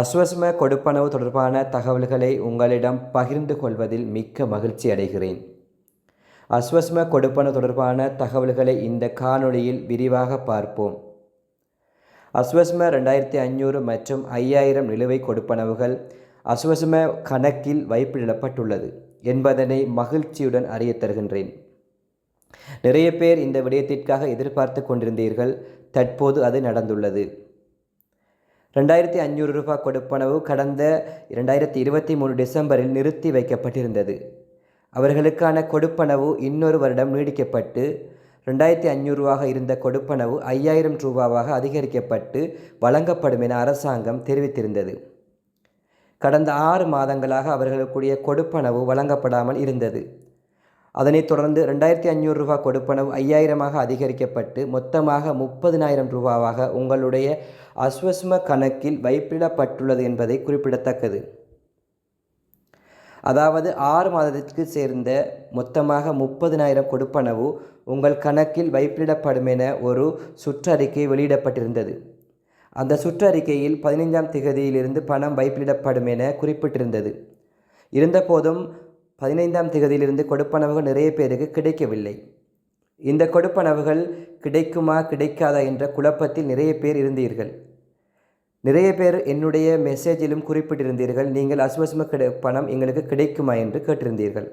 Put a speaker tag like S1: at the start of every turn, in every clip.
S1: அஸ்வஸ்ம கொடுப்பனவு தொடர்பான தகவல்களை உங்களிடம் பகிர்ந்து கொள்வதில் மிக்க மகிழ்ச்சி அடைகிறேன். அஸ்வஸ்ம கொடுப்பனவு தொடர்பான தகவல்களை இந்த காணொளியில் விரிவாக பார்ப்போம். அஸ்வஸ்ம ரெண்டாயிரத்தி ஐநூறு மற்றும் ஐயாயிரம் நிலுவை கொடுப்பனவுகள் அஸ்வஸ்ம கணக்கில் வைப்பிடப்பட்டுள்ளது என்பதனை மகிழ்ச்சியுடன் அறிய தருகின்றேன். நிறைய பேர் இந்த விடயத்திற்காக எதிர்பார்த்து கொண்டிருந்தீர்கள். தற்போது அது நடந்துள்ளது. ரெண்டாயிரத்தி ஐநூறு ரூபாய் கொடுப்பனவு கடந்த இரண்டாயிரத்தி இருபத்தி மூணு டிசம்பரில் நிறுத்தி வைக்கப்பட்டிருந்தது. அவர்களுக்கான கொடுப்பனவு இன்னொரு வருடம் நீடிக்கப்பட்டு ரெண்டாயிரத்தி அஞ்சூறுவாக இருந்த கொடுப்பனவு ஐயாயிரம் ரூபாவாக அதிகரிக்கப்பட்டு வழங்கப்படும் என அரசாங்கம் தெரிவித்திருந்தது. கடந்த ஆறு மாதங்களாக அவர்களுக்குரிய கொடுப்பனவு வழங்கப்படாமல் இருந்தது. அதனைத் தொடர்ந்து ரெண்டாயிரத்தி ஐநூறு ரூபாய் கொடுப்பனவு ஐயாயிரமாக அதிகரிக்கப்பட்டு மொத்தமாக முப்பதினாயிரம் ரூபாவாக உங்களுடைய அஸ்வஸ்ம கணக்கில் வைப்பிடப்பட்டுள்ளது என்பதை குறிப்பிடத்தக்கது. அதாவது ஆறு மாதத்திற்கு சேர்ந்த மொத்தமாக முப்பதினாயிரம் கொடுப்பனவு உங்கள் கணக்கில் வைப்பிடப்படும் என ஒரு சுற்றறிக்கை வெளியிடப்பட்டிருந்தது. அந்த சுற்றறிக்கையில் பதினைஞ்சாம் திகதியிலிருந்து பணம் வைப்பிடப்படும் என குறிப்பிட்டிருந்தது. இருந்தபோதும் பதினைந்தாம் திகதியிலிருந்து கொடுப்பனவுகள் நிறைய பேருக்கு கிடைக்கவில்லை. இந்த கொடுப்பனவுகள் கிடைக்குமா கிடைக்காதா என்ற குழப்பத்தில் நிறைய பேர் இருந்தீர்கள். நிறைய பேர் என்னுடைய மெசேஜிலும் குறிப்பிட்டிருந்தீர்கள் நீங்கள் அசுவசம கிடை பணம் எங்களுக்கு கிடைக்குமா என்று கேட்டிருந்தீர்கள்.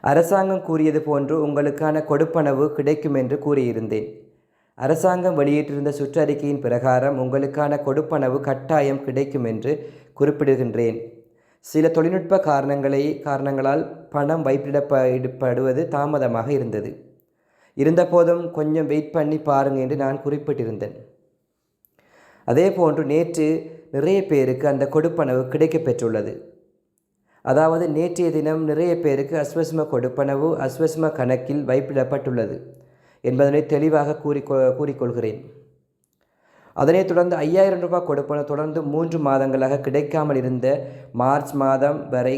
S1: அரசாங்கம் கூறியது போன்று உங்களுக்கான கொடுப்பனவு கிடைக்கும் என்று கூறியிருந்தேன். அரசாங்கம் வெளியிட்டிருந்த சுற்றறிக்கையின் பிரகாரம் உங்களுக்கான கொடுப்பனவு கட்டாயம் கிடைக்கும் என்று குறிப்பிடுகின்றேன். சில தொழில்நுட்ப காரணங்களை காரணங்களால் பணம் வைப்பிடப்படுவது தாமதமாக இருந்தது. இருந்தபோதும் கொஞ்சம் வெயிட் பண்ணி பாருங்கள் என்று நான் குறிப்பிட்டிருந்தேன். அதே போன்று நேற்று நிறைய பேருக்கு அந்த கொடுப்பனவு கிடைக்கப்பெற்றுள்ளது அதாவது நேற்றைய தினம் நிறைய பேருக்கு அஸ்வஸ்ம கொடுப்பனவு அஸ்வஸ்ம கணக்கில் வைப்பிடப்பட்டுள்ளது என்பதனை தெளிவாக கூறி கூறிக்கொள்கிறேன். அதனைத் தொடர்ந்து ஐயாயிரம் ரூபாய் கொடுப்பன தொடர்ந்து மூன்று மாதங்களாக கிடைக்காமல் இருந்த மார்ச் மாதம் வரை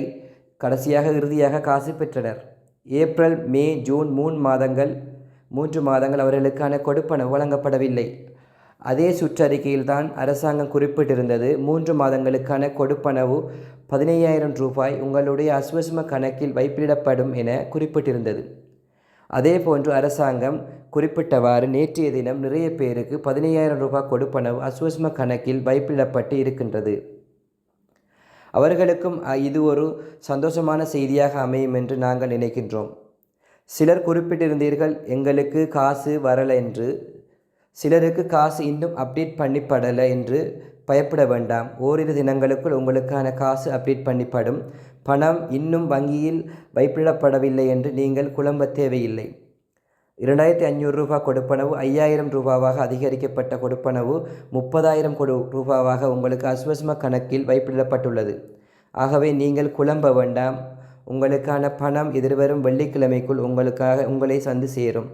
S1: கடைசியாக இறுதியாக காசு பெற்றனர். ஏப்ரல் மே ஜூன் மூணு மாதங்கள் மூன்று மாதங்கள் அவர்களுக்கான கொடுப்பன வழங்கப்படவில்லை. அதே சுற்றறிக்கையில்தான் அரசாங்கம் குறிப்பிட்டிருந்தது. மூன்று மாதங்களுக்கான கொடுப்பனவு பதினையாயிரம் ரூபாய் உங்களுடைய அஸ்வஸ்ம கணக்கில் வைப்பிடப்படும் என குறிப்பிட்டிருந்தது. அதே போன்று அரசாங்கம் குறிப்பிட்டவாறு நேற்றைய தினம் நிறைய பேருக்கு பதினையாயிரம் ரூபாய் கொடுப்பனவு அஸ்வஸ்ம கணக்கில் வைப்பிடப்பட்டு இருக்கின்றது. அவர்களுக்கும் இது ஒரு சந்தோஷமான செய்தியாக அமையும் என்று நாங்கள் நினைக்கின்றோம். சிலர் குறிப்பிட்டிருந்தீர்கள் எங்களுக்கு காசு வரலை என்று. சிலருக்கு காசு இன்னும் அப்டேட் பண்ணிப்படலை என்று பயப்பட வேண்டாம். ஓரிரு தினங்களுக்குள் உங்களுக்கான காசு அப்டேட் பண்ணிப்படும். பணம் இன்னும் வங்கியில் வைப்பிடப்படவில்லை என்று நீங்கள் குழம்ப தேவையில்லை. இரண்டாயிரத்தி ஐநூறு ரூபாய் கொடுப்பனவு ஐயாயிரம் ரூபாவாக அதிகரிக்கப்பட்ட கொடுப்பனவு முப்பதாயிரம் கொடு ரூபாவாக உங்களுக்கு அஸ்வஸ்ம கணக்கில் வைப்பிடப்பட்டுள்ளது. ஆகவே நீங்கள் குழம்ப வேண்டாம். உங்களுக்கான பணம் எதிர்வரும் வெள்ளிக்கிழமைக்குள் உங்களுக்காக உங்களை சந்து சேரும்.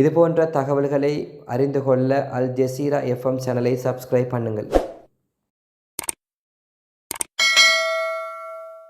S1: இதுபோன்ற தகவல்களை அறிந்து கொள்ள அல் ஜசீரா எஃப்எம் சேனலை சப்ஸ்கிரைப் பண்ணுங்கள்.